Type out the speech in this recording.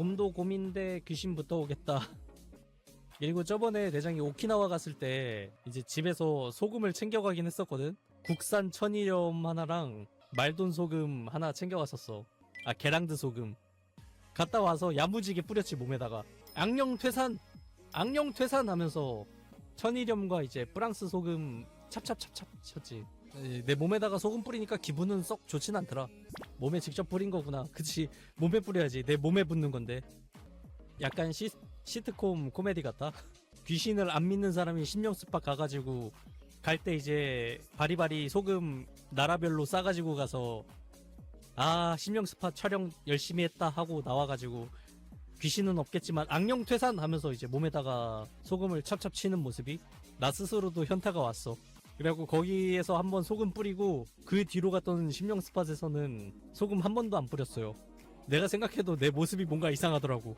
곰도 곰인데 귀신부터 오겠다. 그리고 저번에 대장이 오키나와 갔을 때 이제 집에서 소금을 챙겨가긴 했었거든. 국산 천일염 하나랑 말돈 소금 하나 챙겨갔었어. 아 계랑드 소금. 갔다 와서 야무지게 뿌렸지 몸에다가 악령 퇴산, 악령 퇴산 하면서 천일염과 이제 프랑스 소금 찹찹찹찹 쳤지. 에, 내 몸에다가 소금 뿌리니까 기분은 썩 좋진 않더라. 몸에 직접 뿌린 거구나. 그치 몸에 뿌려야지. 내 몸에 붙는 건데. 약간 시, 시트콤 코미디 같다. 귀신을 안 믿는 사람이 신령 스파 가가지고 갈 때 이제 바리바리 소금 나라별로 싸가지고 가서 아 신령 스파 촬영 열심히 했다 하고 나와가지고 귀신은 없겠지만 악령 퇴산 하면서 이제 몸에다가 소금을 찹찹 치는 모습이 나 스스로도 현타가 왔어. 그래갖고 거기에서 한번 소금 뿌리고 그 뒤로 갔던 심령 스팟에서는 소금 한 번도 안 뿌렸어요. 내가 생각해도 내 모습이 뭔가 이상하더라고.